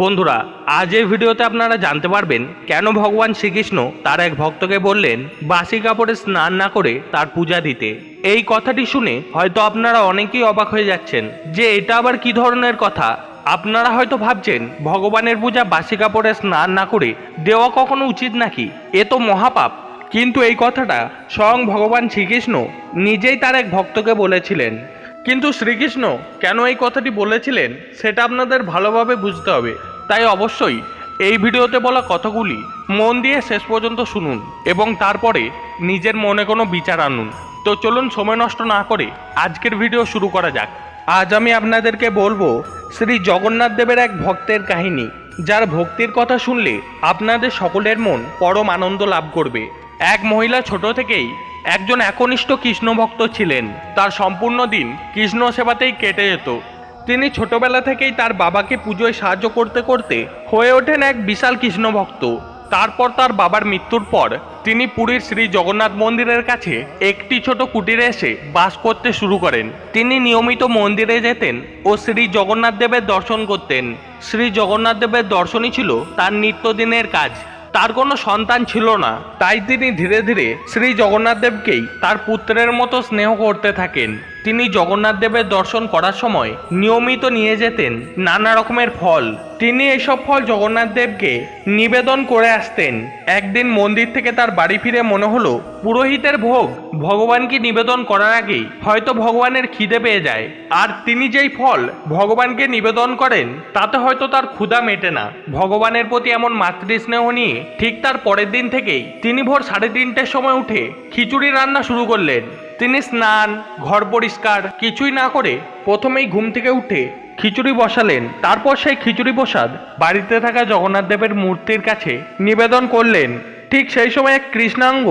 বন্ধুরা, আজ এই ভিডিওতে আপনারা জানতে পারবেন কেন ভগবান শ্রীকৃষ্ণ তার এক ভক্তকে বললেন, বাসি কাপড়ে স্নান না করে তার পূজা দিতে। এই কথাটি শুনে হয়তো আপনারা অনেকেই অবাক হয়ে যাচ্ছেন যে এটা আবার কি ধরনের কথা? আপনারা হয়তো ভাবছেন, ভগবানের পূজা বাসি কাপড়ে স্নান না করে দেওয়া কখনো উচিত নাকি? এ তো মহাপাপ। কিন্তু এই কথাটা স্বয়ং ভগবান শ্রীকৃষ্ণ নিজেই তার এক ভক্তকে বলেছিলেন। কিন্তু শ্রীকৃষ্ণ কেন এই কথাটি বলেছিলেন সেটা আপনাদের ভালোভাবে বুঝতে হবে। তাই অবশ্যই এই ভিডিওতে বলা কথাগুলি মন দিয়ে শেষ পর্যন্ত শুনুন এবং তারপরে নিজের মনে কোনো বিচার আনুন। তো চলুন সময় নষ্ট না করে আজকের ভিডিও শুরু করা যাক। আজ আমি আপনাদেরকে বলব শ্রী জগন্নাথ দেবের এক ভক্তের কাহিনী, যার ভক্তির কথা শুনলে আপনাদের সকলের মন পরম আনন্দ লাভ করবে। এক মহিলা ছোট থেকেই একজন একনিষ্ঠ কৃষ্ণ ভক্ত ছিলেন। তার সম্পূর্ণ দিন কৃষ্ণ সেবাতেই কেটে যেত। তিনি ছোটবেলা থেকেই তার বাবাকে পুজোয় সাহায্য করতে করতে হয়ে ওঠেন এক বিশাল কৃষ্ণ ভক্ত তারপর তার বাবার মৃত্যুর পর তিনি পুরীর শ্রী জগন্নাথ মন্দিরের কাছে একটি ছোট কুটিরে এসে বাস করতে শুরু করেন। তিনি নিয়মিত মন্দিরে যেতেন ও শ্রী জগন্নাথ দেবের দর্শন করতেন। শ্রী জগন্নাথ দেবের দর্শনই ছিল তার নিত্যদিনের কাজ। তার কোনো সন্তান ছিল না। তাই তিনি ধীরে ধীরে শ্রী জগন্নাথ দেবকেই তার পুত্রের মতো স্নেহ করতে থাকেন। তিনি জগন্নাথ দেবের দর্শন করার সময় নিয়মিত নিয়ে যেতেন নানা রকমের ফল। তিনি এসব ফল জগন্নাথ দেবকে নিবেদন করে আসতেন। একদিন মন্দির থেকে তার বাড়ি ফিরে মনে হলো, পুরোহিতের ভোগ, ভগবানকে নিবেদন করার আগেই হয়তো ভগবানের খিদে পেয়ে যায়। আর তিনি যেই ফল ভগবানকে নিবেদন করেন, তাতে হয়তো তার ক্ষুধা মেটে না। ভগবানের প্রতি এমন মাতৃস্নেহ নিয়ে ঠিক তার পরের দিন থেকেই তিনি ভোর সাড়ে তিনটের সময় উঠে খিচুড়ি রান্না শুরু করলেন। তিনি স্নান, ঘর পরিষ্কার কিছুই না করে প্রথমেই ঘুম থেকে উঠে খিচুড়ি বসালেন। তারপর সেই খিচুড়ি প্রসাদ বাড়িতে থাকা জগন্নাথ দেবের মূর্তির কাছে নিবেদন করলেন। ঠিক সেই সময় এক কৃষ্ণাঙ্গ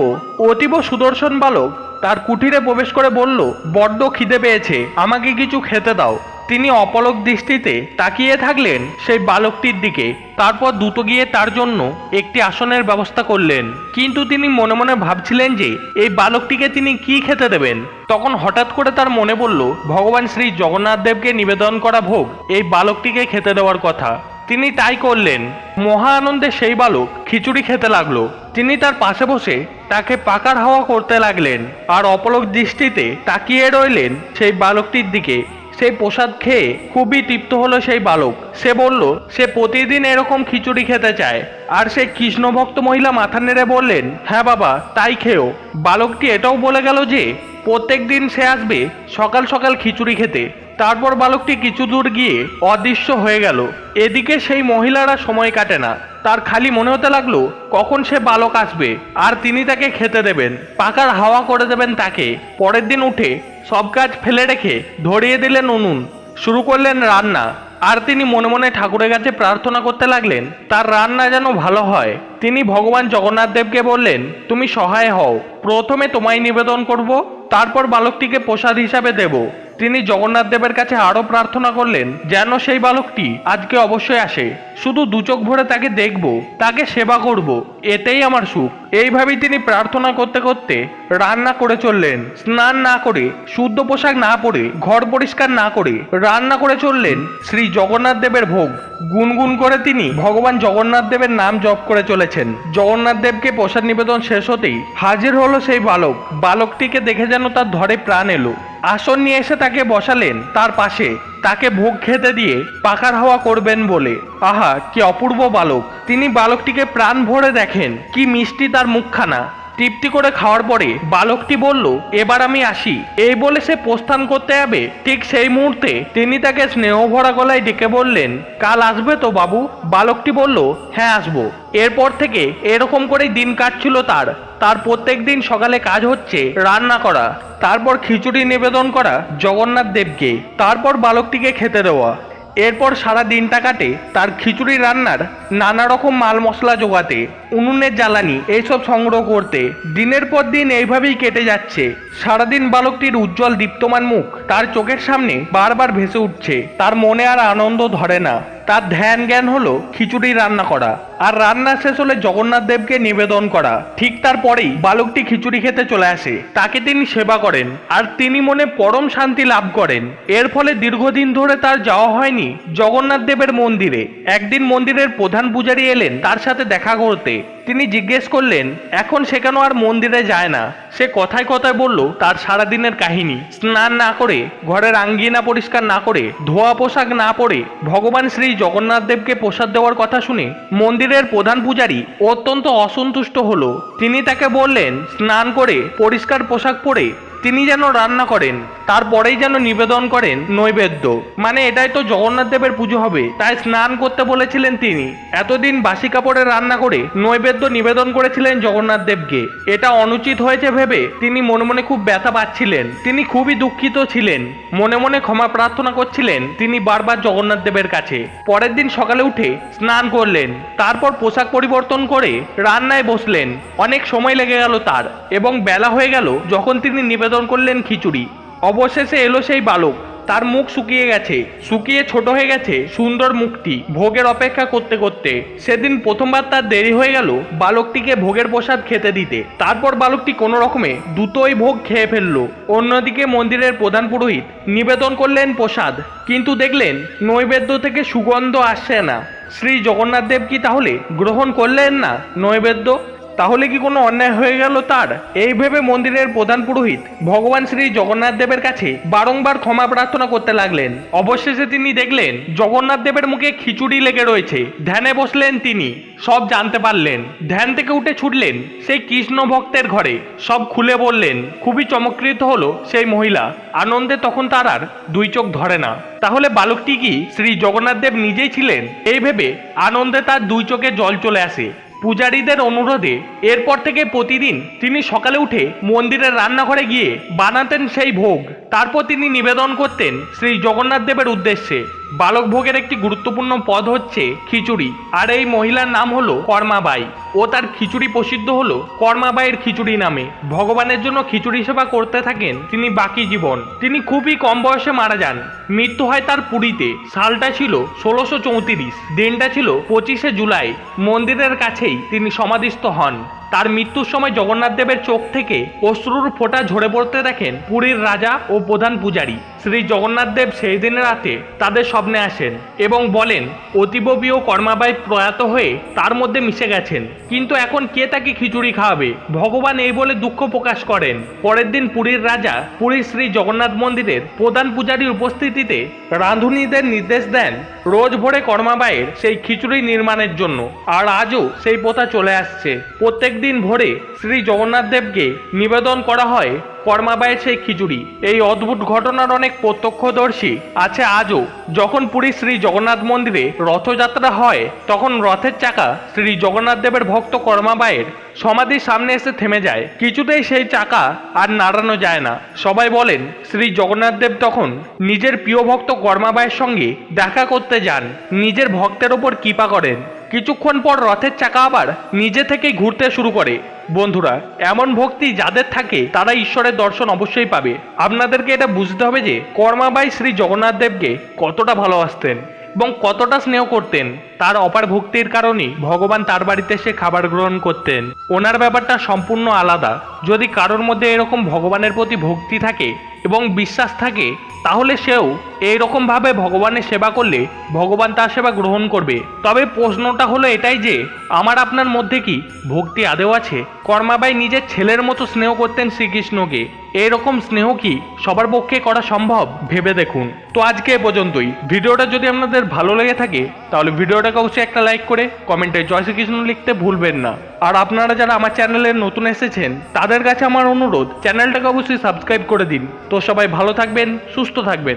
অতীব সুদর্শন বালক তার কুটিরে প্রবেশ করে বলল, বড্ড খিদে পেয়েছে, আমাকে কিছু খেতে দাও। তিনি অপলক দৃষ্টিতে তাকিয়ে থাকলেন সেই বালকটির দিকে। তারপর দ্রুত গিয়ে তার জন্য একটি আসনের ব্যবস্থা করলেন। কিন্তু তিনি মনে মনে ভাবছিলেন যে, এই বালকটিকে তিনি কি খেতে দেবেন? তখন হঠাৎ করে তার মনে পড়ল, ভগবান শ্রী জগন্নাথ দেবকে নিবেদন করা ভোগ, এই বালকটিকে খেতে দেওয়ার কথা। তিনি তাই করলেন। মহা আনন্দে সেই বালক খিচুড়ি খেতে লাগল। তিনি তার পাশে বসে তাকে পাকার হাওয়া করতে লাগলেন, আর অপলক দৃষ্টিতে তাকিয়ে রইলেন সেই বালকটির দিকে। সেই প্রসাদ খেয়ে খুবই তৃপ্ত হলো সেই বালক। সে বলল, সে প্রতিদিন এরকম খিচুড়ি খেতে চায়। আর সেই কৃষ্ণভক্ত মহিলা মাথা নেড়ে বললেন হ্যাঁ বাবা, তাই খেও। বালকটি এটাও বলে গেল যে, প্রত্যেক দিন সে আসবে সকাল সকাল খিচুড়ি খেতে। তারপর বালকটি কিছু দূর গিয়ে অদৃশ্য হয়ে গেল। এদিকে সেই মহিলারা সময় কাটে না। তার খালি মনে হতে লাগল, কখন সে বালক আসবে? আর তিনি তাকে খেতে দেবেন। পাকার হাওয়া করে দেবেন তাকে। পরের দিন উঠে সব কাজ ফেলে রেখে ধরিয়ে দিলেন উনুন, শুরু করলেন রান্না। আর তিনি মনে মনে ঠাকুরের কাছে প্রার্থনা করতে লাগলেন, তার রান্না যেন ভালো হয়। তিনি ভগবান জগন্নাথ দেবকে বললেন, তুমি সহায় হও। প্রথমে তোমায় নিবেদন করব, তারপর বালকটিকে প্রসাদ হিসাবে দেব। তিনি জগন্নাথ দেবের কাছে আরও প্রার্থনা করলেন, যেন সেই বালকটি আজকে অবশ্যই আসে। শুধু দু চোখ ভরে তাকে দেখব, তাকে সেবা করব, এতেই আমার সুখ। এইভাবেই তিনি প্রার্থনা করতে করতে রান্না করে চললেন। স্নান না করে, শুদ্ধ পোশাক না পরে, ঘর পরিষ্কার না করে রান্না করে চললেন শ্রী জগন্নাথ দেবের ভোগ। গুনগুন করে তিনি ভগবান জগন্নাথ দেবের নাম জপ করে চলেছেন। জগন্নাথ দেবকে প্রসাদ নিবেদন শেষ হতেই হাজির হলো সেই বালক। বালকটিকে দেখে যেন তার ধরে প্রাণ এলো। আসন নিয়ে এসে তাকে বসালেন, তার পাশে তাকে ভোগ খেতে দিয়ে পাকার হাওয়া করবেন বলে। আহা, কি অপূর্ব বালক। তিনি বালকটিকে প্রাণ ভরে দেখেন, কি মিষ্টি তার মুখখানা। তৃপ্তি করে খাওয়ার পরে বালকটি বলল, এবার আমি আসি। এই বলে সে প্রস্থান করতে যাবে। ঠিক সেই মুহূর্তে তিনি তাকে স্নেহ ভরা গলায় ডেকে বললেন, কাল আসবে তো বাবু? বালকটি বলল হ্যাঁ আসব। এরপর থেকে এরকম করেই দিন কাটছিল তার। তার প্রত্যেক দিন সকালে কাজ হচ্ছে, রান্না করা, তারপর খিচুড়ি নিবেদন করা জগন্নাথ দেবকে, তারপর বালকটিকে খেতে দেওয়া। এরপর সারা দিনটা কাটে তার খিচুড়ি রান্নার নানা রকম মাল মশলা জোগাতে উনুনের জ্বালানি, এইসব সংগ্রহ করতে। দিনের পর দিন এইভাবেই কেটে যাচ্ছে। সারাদিন বালকটির উজ্জ্বল দীপ্তমান মুখ তার চোখের সামনে বারবার ভেসে উঠছে। তার মনে আর আনন্দ ধরে না। তার ধ্যান জ্ঞান হলো খিচুড়ি রান্না করা আর রান্না শেষ হলে জগন্নাথ দেবকে নিবেদন করা। ঠিক তারপরেই বালকটি খিচুড়ি খেতে চলে আসে। তাকে তিনি সেবা করেন আর তিনি মনে পরম শান্তি লাভ করেন। এর ফলে দীর্ঘদিন ধরে তার যাওয়া হয়নি জগন্নাথ দেবের মন্দিরে। একদিন মন্দিরের প্রধান পূজারী এলেন তার সাথে দেখা করতে। তিনি জিজ্ঞেস করলেন, এখন সে কেন আর মন্দিরে যায় না? সে কথায় কথায় বলল, তার সারাদিনের কাহিনী। স্নান না করে, ঘরের আঙ্গিনা পরিষ্কার না করে, ধোয়া পোশাক না পরে ভগবান শ্রী জগন্নাথ দেবকে প্রসাদ দেওয়ার কথা শুনে মন্দিরের প্রধান পূজারী অত্যন্ত অসন্তুষ্ট হল। তিনি তাকে বললেন, স্নান করে পরিষ্কার পোশাক পরে তিনি যেন রান্না করেন, তারপরেই যেন নিবেদন করেন নৈবেদ্য। মানে এটাই তো জগন্নাথ দেবের পুজো হবে। তাই স্নান করতে বলেছিলেন তিনি। এতদিন বাসি কাপড়ে রান্না করে নৈবেদ্য নিবেদন করেছিলেন জগন্নাথ দেবকে। এটা অনুচিত হয়েছে ভেবে তিনি মনে মনে খুব ব্যথা পাচ্ছিলেন। তিনি খুবই দুঃখিত ছিলেন। মনে মনে ক্ষমা প্রার্থনা করছিলেন তিনি বারবার জগন্নাথ দেবের কাছে। পরের দিন সকালে উঠে স্নান করলেন। তারপর পোশাক পরিবর্তন করে রান্নায় বসলেন। অনেক সময় লেগে গেল তার। এবং বেলা হয়ে গেল যখন তিনি নিবেদন করলেন খিচুড়ি। অবশেষে এলো সেই বালক। তার মুখ শুকিয়ে গেছে। শুকিয়ে ছোট হয়ে গেছে সুন্দর মুখটি ভোগের অপেক্ষা করতে করতে। সেদিন প্রথমবার তার দেরি হয়ে গেল বালকটিকে ভোগের প্রসাদ খেতে দিতে। তারপর বালকটি কোনো রকমে দুটোই ভোগ খেয়ে ফেলল। অন্যদিকে মন্দিরের প্রধান পুরোহিত নিবেদন করলেন প্রসাদ। কিন্তু দেখলেন নৈবেদ্য থেকে সুগন্ধ আসছে না। শ্রী জগন্নাথ দেব কি তাহলে গ্রহণ করলেন না নৈবেদ্য? তাহলে কি কোনো অন্যায় হয়ে গেল তার? এই ভেবে মন্দিরের প্রধান পুরোহিত ভগবান শ্রী জগন্নাথ দেবের কাছে বারংবার ক্ষমা প্রার্থনা করতে লাগলেন। অবশেষে তিনি দেখলেন জগন্নাথ দেবের মুখে খিচুড়ি লেগে রয়েছে। ধ্যানে বসলেন তিনি, সব জানতে পারলেন। ধ্যান থেকে উঠে ছুটলেন সেই কৃষ্ণ ভক্তের ঘরে। সব খুলে বললেন, খুবই চমৎকৃত হলো সেই মহিলা। আনন্দে তখন তার আর দুই চোখ ধরে না। তাহলে বালকটি কি শ্রী জগন্নাথ দেব নিজেই ছিলেন? এই ভেবে আনন্দে তার দুই চোখে জল চলে আসে। পূজারীদের অনুরোধে এরপর থেকে প্রতিদিন তিনি সকালে উঠে মন্দিরের রান্নাঘরে গিয়ে বানাতেন সেই ভোগ। তারপর তিনি নিবেদন করতেন শ্রী জগন্নাথ দেবের উদ্দেশ্যে। বালক ভোগের একটি গুরুত্বপূর্ণ পদ হচ্ছে খিচুড়ি। আর এই মহিলার নাম হলো কর্মাবাই ও তার খিচুড়ি প্রসিদ্ধ হলো কর্মাবাইয়ের খিচুড়ি নামে। ভগবানের জন্য খিচুড়ি সেবা করতে থাকেন তিনি বাকি জীবন। তিনি খুবই কম বয়সে মারা যান। মৃত্যু হয় তার পুরীতে। সালটা ছিল ষোলোশো চৌত্রিশ। দিনটা ছিল পঁচিশে জুলাই। মন্দিরের কাছেই তিনি সমাধিস্থ হন। তার মৃত্যুর সময় জগন্নাথ দেবের চোখ থেকে অশ্রুর ফোঁটা ঝরে পড়তে দেখেন পুরীর রাজা ও প্রধান পূজারী। শ্রী জগন্নাথ দেব সেই দিনের রাতে তাদের স্বপ্নে আসেন এবং বলেন, অতীব প্রিয় কর্মাবাই প্রয়াত হয়ে তার মধ্যে মিশে গেছেন। কিন্তু এখন কে তাকে খিচুড়ি খাওয়াবে? ভগবান এই বলে দুঃখ প্রকাশ করেন। পরের দিন পুরীর রাজা পুরীর শ্রী জগন্নাথ মন্দিরের প্রধান পূজারীর উপস্থিতিতে রাঁধুনিদের নির্দেশ দেন রোজ ভোরে কর্মাবাইয়ের সেই খিচুড়ি নির্মাণের জন্য। আর আজও সেই প্রথা চলে আসছে। প্রত্যেক দিন ভোরে শ্রী জগন্নাথ দেবকে নিবেদন করা হয় কর্মাবাইয়ের সেই খিচুড়ি। এই অদ্ভুত ঘটনার অনেক প্রত্যক্ষদর্শী আছে আজও। যখন পুরী শ্রী জগন্নাথ মন্দিরে রথযাত্রা হয়, তখন রথের চাকা শ্রী জগন্নাথ দেবের ভক্ত কর্মাবাইয়ের সমাধির সামনে এসে থেমে যায়। কিছুতেই সেই চাকা আর নাড়ানো যায় না। সবাই বলেন, শ্রী জগন্নাথ দেব তখন নিজের প্রিয় ভক্ত কর্মাবাইয়ের সঙ্গে দেখা করতে যান। নিজের ভক্তের ওপর কৃপা করেন। কিছুক্ষণ পর রথের চাকা আবার নিজে থেকেই ঘুরতে শুরু করে। বন্ধুরা, এমন ভক্তি যাদের থাকে, তারা ঈশ্বরের দর্শন অবশ্যই পাবে। আপনাদেরকে এটা বুঝতে হবে যে, কর্মাবাই শ্রী জগন্নাথ দেবকে কতটা ভালোবাসতেন এবং কতটা স্নেহ করতেন। তার অপার ভক্তির কারণেই ভগবান তার বাড়িতে এসে খাবার গ্রহণ করতেন। ওনার ব্যাপারটা সম্পূর্ণ আলাদা। যদি কারোর মধ্যে এরকম ভগবানের প্রতি ভক্তি থাকে এবং বিশ্বাস থাকে, তাহলে সেও এইরকম ভাবে ভগবানের সেবা করলে ভগবান তার সেবা গ্রহণ করবে। তবে প্রশ্নটা হলো এটাই যে, আমার আপনার মধ্যে কি ভক্তি আদেও আছে? কর্মাবাই নিজের ছেলের মতো স্নেহ করতেন শ্রীকৃষ্ণকে। এরকম স্নেহ কি সবার পক্ষে করা সম্ভব? ভেবে দেখুন। তো আজকে এ পর্যন্তই। ভিডিওটা যদি আপনাদের ভালো লেগে থাকে, তাহলে ভিডিওটাকে অবশ্যই একটা লাইক করে কমেন্টে জয় শ্রীকৃষ্ণ লিখতে ভুলবেন না। আর আপনারা যারা আমার চ্যানেলে নতুন এসেছেন, তাদের কাছে আমার অনুরোধ, চ্যানেলটাকে অবশ্যই সাবস্ক্রাইব করে দিন। তো সবাই ভালো থাকবেন, সুস্থ থাকবেন।